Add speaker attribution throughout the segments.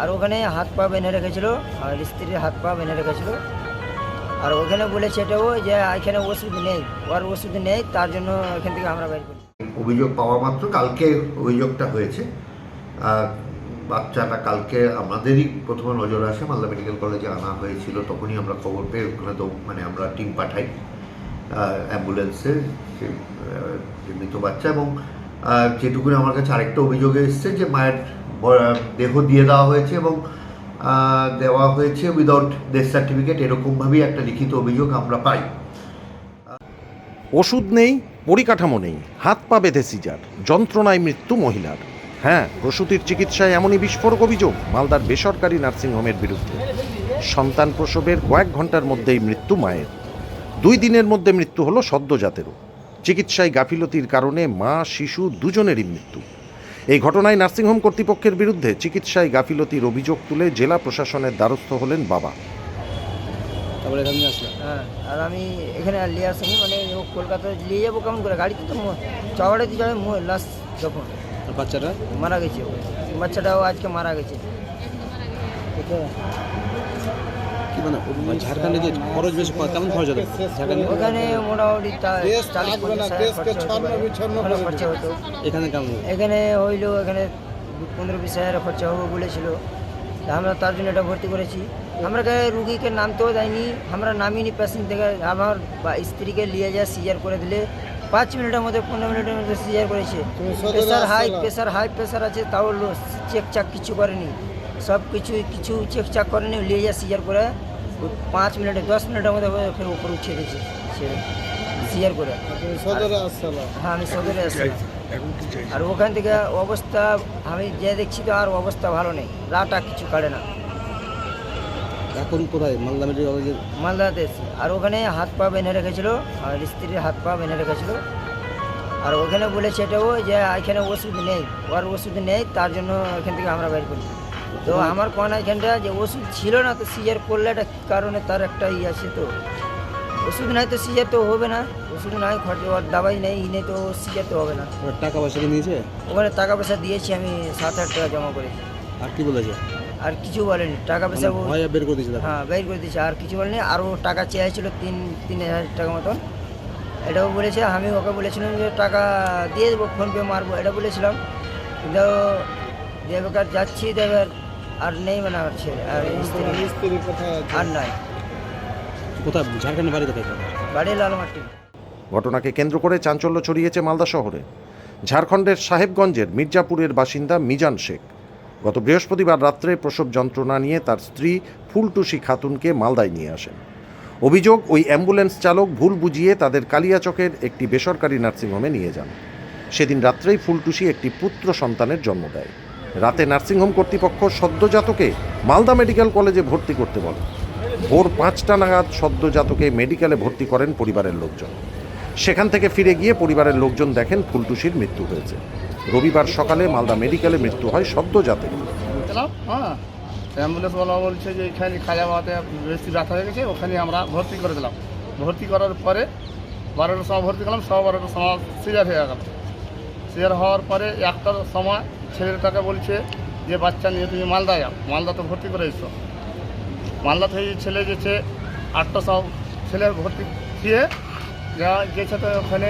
Speaker 1: আর ওখানে হাত পা বেঁধে রেখেছিল, আর স্ত্রীর হাত পা বেঁধে রেখেছিল। আর ওখানে বলেছে এটাও যে এখানে ওষুধ নেই, ওর ওষুধ নেই, তার জন্য এখান থেকে আমরা বের করি।
Speaker 2: অভিযোগ পাওয়া মাত্র, কালকে অভিযোগটা হয়েছে। বাচ্চাটা কালকে আমাদেরই প্রথমে নজর আসে, মালদা মেডিকেল কলেজে আনা হয়েছিল, তখনই আমরা খবর পেয়ে ওখানে তো মানে আমরা টিম পাঠাই অ্যাম্বুলেন্সে মৃত বাচ্চা এবং যেটুকুনি আমার কাছে আরেকটা অভিযোগ এসছে যে মায়ের দেহ দিয়ে দেওয়া হয়েছে এবং দেওয়া হয়েছে উইদাউট ডেথ সার্টিফিকেট এরকমভাবেই একটা লিখিত অভিযোগ আমরা পাই।
Speaker 3: ওষুধ নেই, পরিকাঠামো নেই, হাত পা বেঁধে সিজার, যন্ত্রণায় মৃত্যু মহিলার। হ্যাঁ প্রসূতির চিকিৎসায় এমনই বিস্ফোরক অভিযোগ, মালদার বেসরকারি নার্সিংহোমের বিরুদ্ধে। সন্তান প্রসবের কয়েক ঘণ্টার মধ্যেই মৃত্যু মায়ের। দুই দিনের মধ্যে মৃত্যু হলো সদ্যজাতেরও চিকিৎসায় গাফিলতির কারণে মা, শিশু দুজনেরই মৃত্যু। এই ঘটনায় নার্সিংহোম কর্তৃপক্ষের বিরুদ্ধে চিকিৎসায় গাফিলতির অভিযোগ তুলে জেলা প্রশাসনের দ্বারস্থ হলেন বাবা।
Speaker 4: তারপরে এখানে আসলাম
Speaker 1: হ্যাঁ আর আমি এখানে আর নিয়ে আসিনি মানে ও কলকাতায় নিয়ে যাব কেমন করে? গাড়িতে তো চওড়াতে যাবে লাশ যখন।
Speaker 4: আর বাচ্চাটা?
Speaker 1: মারা গেছে ও। বাচ্চাটাও আজকে মারা গেছে।
Speaker 4: কি মানে ঝাড়খণ্ডে যে খরচ বেশি কেমন খরচ হবে? ঝাড়খণ্ডে?
Speaker 1: ওখানে মোটামুটি খরচা হতে হতো।
Speaker 4: এখানে কেমন?
Speaker 1: এখানে হইল এখানে পনেরো বিশ হাজার খরচা হবে বলেছিল। তা আমরা তার জন্য এটা ভর্তি করেছি। আমরা রুগীকে নামতেও দেয়নি আমরা নামিনি পেশেন্ট থেকে। আমার বা স্ত্রীকে নিয়ে যা সিজার করে দিলে। পাঁচ মিনিটের মধ্যে পনেরো মিনিটের মধ্যে সিজার করেছে। Pressure high pressure high pressure আছে তাও চেক চাক কিছু করেনি। সব কিছু কিছু চেক চাক করেনি নিয়ে যায় সিজার করে পাঁচ মিনিটে দশ মিনিটের মধ্যে ফের উপর উঠিয়ে দিয়েছে সিজার করে। হ্যাঁ আমি সদরে আসলাম আর ওখান থেকে অবস্থা আমি যে দেখছি তো আর অবস্থা ভালো নেই। রাটা কিছু কাটে না।
Speaker 4: এখন কোথায়? মালদা মেডিকেল কলেজের
Speaker 1: মালদাতে। আর ওখানে হাত পা বেঁধে রেখেছিল আর স্ত্রীর হাত পা বেঁধে রেখেছিল। আর ওখানে বলেছে এটাও যে এখানে ওষুধ নেই ওর ওষুধ নেই তার জন্য এখান থেকে আমরা বের করি। তো আমার কোন এখানটা যে ওষুধ ছিল না তো সিজার করলে এটা কী কারণে তার একটা ই আছে তো। ওষুধ নাই তো সিজার তো হবে না ওষুধ নাই খরচ দাবাই নেই ই নেই তো সিজার তো হবে না।
Speaker 4: টাকা পয়সা কি নিয়েছে?
Speaker 1: ওখানে টাকা পয়সা দিয়েছি আমি সাত হাজার টাকা জমা করেছি।
Speaker 4: আর কি বলেছে?
Speaker 1: আর কিছু বলেনি টাকা পয়সা ও-
Speaker 4: বের করে দিয়েছে
Speaker 1: হ্যাঁ বের করে দিয়েছে আর কিছু বলেনি আরও টাকা চেয়েছিল তিন তিন হাজার টাকা মতন। এটাও বলেছে আমি ওকে বলেছিলাম যে টাকা দিয়ে দেবো ফোনপে মারবো এটা বলেছিলাম। কিন্তু দেবকার যাচ্ছি তো এবার আর নেই মানে আমার ছেলে আর স্ত্রী। আর নাই
Speaker 4: কোথায়? ঝাড়খণ্ডের বাড়ি কোথায়?
Speaker 1: বাড়ি লালমাটি।
Speaker 3: ঘটনাকে কেন্দ্র করে চাঞ্চল্য ছড়িয়েছে মালদা শহরে। ঝাড়খণ্ডের সাহেবগঞ্জের মির্জাপুরের বাসিন্দা মিজান শেখ। গত বৃহস্পতিবার রাত্রে প্রসব যন্ত্রণা নিয়ে তার স্ত্রী ফুলটুসি খাতুনকে মালদায় নিয়ে আসেন। অভিযোগ ওই অ্যাম্বুলেন্স চালক ভুল বুঝিয়ে তাদের কালিয়াচকের একটি বেসরকারি নার্সিংহোমে নিয়ে যান। সেদিন রাত্রেই ফুলটুসি একটি পুত্র সন্তানের জন্ম দেয়। রাতে নার্সিংহোম কর্তৃপক্ষ সদ্যজাতকে মালদা মেডিকেল কলেজে ভর্তি করতে বলে। ভোর পাঁচটা নাগাদ সদ্যজাতকে মেডিকেলে ভর্তি করেন পরিবারের লোকজন। সেখান থেকে ফিরে গিয়ে পরিবারের লোকজন দেখেন ফুলটুসির মৃত্যু হয়েছে। রবিবার সকালে মালদা মেডিকেলে মৃত্যু হয় সদ্যজাতের।
Speaker 5: হ্যাঁ। অ্যাম্বুলেন্সওয়ালা বলছে যে এখানে খাজাবাতে বেশি ব্যথা হয়ে গেছে, ওখানে আমরা ভর্তি করে দিলাম। ভর্তি করার পরে বারোটার সময় ভর্তি করলাম সব বারোটার সময় সিজার হয়ে গেল। সিজার হওয়ার পরে একটার সময় ছেলেটাকে বলছে যে বাচ্চা নিয়ে তুমি মালদা যাও। মালদা তো ভর্তি করে এসো মালদা থেকে ছেলে গেছে আটটা সব ছেলে ভর্তি দিয়ে যা গেছে তো ওখানে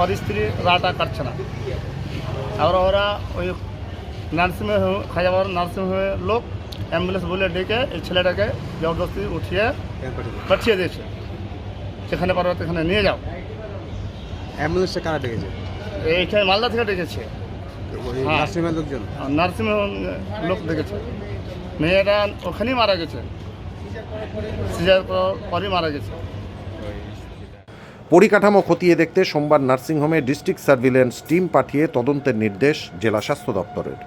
Speaker 5: ওর স্ত্রী রাটা কাটছে না। আর ওরা ওই নার্সিংহোম খাজাবার নার্সিংহোমের লোক অ্যাম্বুলেন্স বলে ডেকে এই ছেলেটাকে জবরদস্তি উঠিয়ে পাঠিয়ে দিয়েছে। সেখানে পারো এখানে নিয়ে যাও।
Speaker 4: অ্যাম্বুলেন্সটা কারা ডেকেছে?
Speaker 5: এইখানে মালদা থেকে ডেকেছে। হ্যাঁ।
Speaker 4: নার্সিংহোমের লোকজন?
Speaker 5: আর নার্সিংহোম লোক ডেকেছে মেয়েটা ওখানেই মারা গেছে। সিজার পরই মারা গেছে।
Speaker 3: পরিকাঠামো খতিয়ে দেখতে সোমবার নার্সিংহোমে ডিস্ট্রিক্ট সার্ভিল্যান্স টিম পাঠিয়ে তদন্তের নির্দেশ জেলা স্বাস্থ্য দপ্তরের।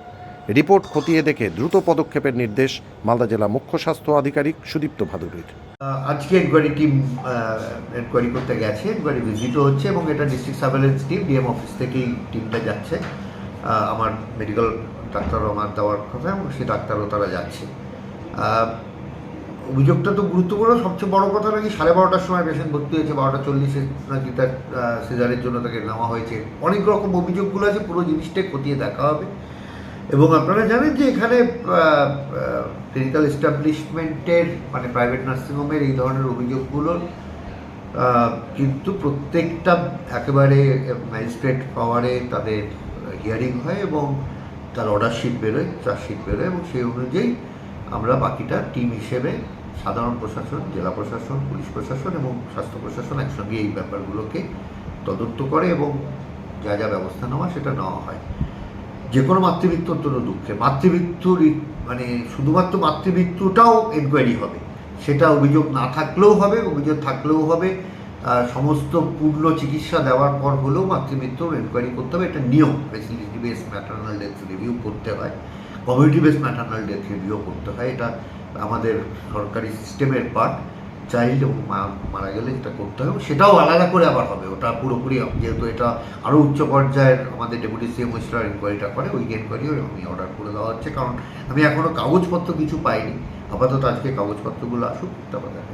Speaker 3: রিপোর্ট খতিয়ে দেখে দ্রুত পদক্ষেপের নির্দেশ মালদা জেলা মুখ্য স্বাস্থ্য আধিকারিক সুদীপ্ত ভাদুরীর।
Speaker 2: আহ, আজকে এনকোয়ারি টিম এনকোয়ারি করতে গেছে। এনকোয়ারি ভিজিটও হচ্ছে এবং এটা district surveillance team DM office থেকেই টিমটা যাচ্ছে। আমার মেডিকেল ডাক্তারও আমার দেওয়ার কথা এবং সেই ডাক্তারও তারা যাচ্ছে। অভিযোগটা তো গুরুত্বপূর্ণ। সবচেয়ে বড় কথা নাকি সাড়ে বারোটার সময় পেশেন্ট ভর্তি হয়েছে, বারোটা চল্লিশে নাকি তার সিজারের জন্য তাকে নেওয়া হয়েছে। অনেক রকম অভিযোগগুলো আছে, পুরো জিনিসটাই খতিয়ে দেখা হবে। এবং আপনারা জানেন যে এখানে ক্লিনিক্যাল এস্টাবলিশমেন্টের মানে প্রাইভেট নার্সিংহোমের এই ধরনের অভিযোগগুলো কিন্তু প্রত্যেকটা একেবারে ম্যাজিস্ট্রেট পাওয়ারে তাদের হিয়ারিং হয় এবং তার অর্ডার শিট বেরোয় চার্জশিট বেরোয় এবং সেই অনুযায়ী আমরা বাকিটা টিম হিসেবে সাধারণ প্রশাসন, জেলা প্রশাসন, পুলিশ প্রশাসন এবং স্বাস্থ্য প্রশাসন একসঙ্গে এই ব্যাপারগুলোকে তদন্ত করে এবং যা যা ব্যবস্থা নেওয়া সেটা নেওয়া হয়। যে কোনো মাতৃমৃত্যু অত্যন্ত দুঃখে মাতৃমৃত্যুর মানে শুধুমাত্র মাতৃমৃত্যুটাও এনকোয়ারি হবে। সেটা অভিযোগ না থাকলেও হবে, অভিযোগ থাকলেও হবে। সমস্ত পূর্ণ চিকিৎসা দেওয়ার পর হলেও মাতৃমৃত্যুর এনকোয়ারি করতে হবে। এটা নিয়ম। Facility base maternal death review করতে হয়। Community base maternal death review করতে হয়। এটা আমাদের সরকারি সিস্টেমের পার্ট চাইল্ড এবং মা মারা গেলে এটা করতে হবে। সেটাও আলাদা করে আবার হবে। ওটা পুরোপুরি যেহেতু এটা আরও উচ্চ পর্যায়ের আমাদের ডেপুটি সিএম মিনিস্টার ইনকোয়ারিটা করে ওই ইনকোয়ারিও আমি অর্ডার করে দেওয়া হচ্ছে। কারণ আমি এখনও কাগজপত্র কিছু পাইনি। আপাতত আজকে কাগজপত্রগুলো আসুক, তারপর দেখা